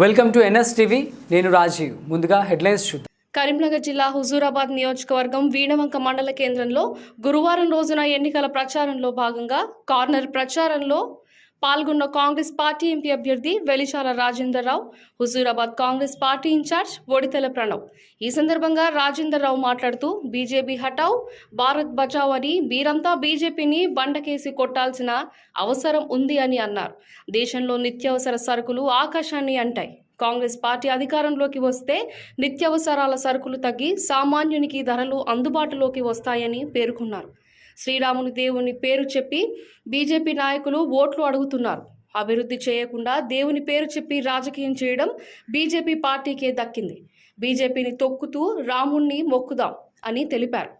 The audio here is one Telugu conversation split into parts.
Welcome to NS TV. నేను రాజీవ్. ముందుగా హెడ్లైన్స్ చూద్దాం. కరీంనగర్ జిల్లా హుజూరాబాద్ నియోజకవర్గం వీణవంక మండల కేంద్రంలో గురువారం రోజున ఎన్నికల ప్రచారంలో భాగంగా కార్నర్ ప్రచారంలో పాల్గొన్న కాంగ్రెస్ పార్టీ ఎంపీ అభ్యర్థి వెలిచాల రాజేందర్ రావు హుజూరాబాద్ కాంగ్రెస్ పార్టీ ఇన్ఛార్జ్ ఒడితెల ప్రణవ్. ఈ సందర్భంగా రాజేందర్ రావు మాట్లాడుతూ బీజేపీ హటావ్ భారత్ బచావ్ అని వీరంతా బీజేపీని బండకేసి కొట్టాల్సిన అవసరం ఉంది అని అన్నారు. దేశంలో నిత్యావసర సరుకులు ఆకాశాన్ని అంటాయి. కాంగ్రెస్ పార్టీ అధికారంలోకి వస్తే నిత్యావసరాల సరుకులు తగ్గి సామాన్యునికి ధరలు అందుబాటులోకి వస్తాయని పేర్కొన్నారు. శ్రీరాముని దేవుని పేరు చెప్పి బీజేపీ నాయకులు ఓట్లు అడుగుతున్నారు. అభివృద్ధి చేయకుండా దేవుని పేరు చెప్పి రాజకీయం చేయడం బీజేపీ పార్టీకే దక్కింది. బీజేపీని తొక్కుతూ రాముణ్ణి మొక్కుదాం అని తెలిపారు.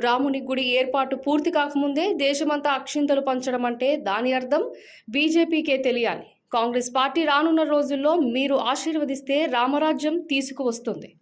రాముని గుడి ఏర్పాటు పూర్తి కాకముందే దేశమంతా అక్షింతలు పంచడం అంటే దాని అర్థం బీజేపీకే తెలియాలి. కాంగ్రెస్ పార్టీ రానున్న రోజుల్లో మీరు ఆశీర్వదిస్తే రామరాజ్యం తీసుకువస్తుంది.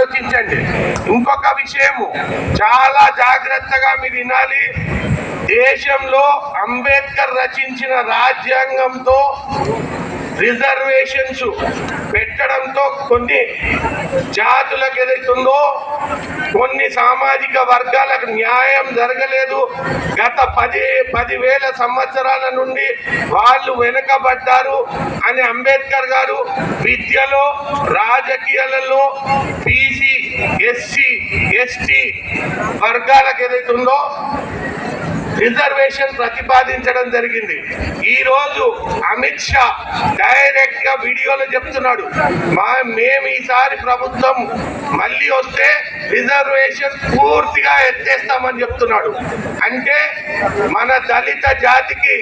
ఆలోచించండి. ఇంకొక విషయము చాలా జాగ్రత్తగా మీరు వినాలి. దేశంలో అంబేద్కర్ రచించిన రాజ్యాంగంతో రిజర్వేషన్స్ పెట్టడంతో కొన్ని జాతులకు ఏదైతుందో కొన్ని సామాజిక వర్గాలకు న్యాయం జరగలేదు. గత పది పదివేల సంవత్సరాల నుండి వాళ్ళు వెనుకబడ్డారు అని అంబేద్కర్ గారు విద్యలో రాజకీయాలలో బీసీ ఎస్సీ ఎస్టీ వర్గాలకు ఏదైతుందో రిజర్వేషన్ ప్రతిపాదించడం జరిగింది. ఈ రోజు అమిత్ షా డైరెక్ట్గా వీడియోలో చెప్తున్నాడు. మా మేము ఈసారి ప్రభుత్వం మళ్ళీ వస్తే రిజర్వేషన్ పూర్తిగా ఎత్తేస్తామని చెప్తున్నాడు. అంటే మన దళిత జాతికి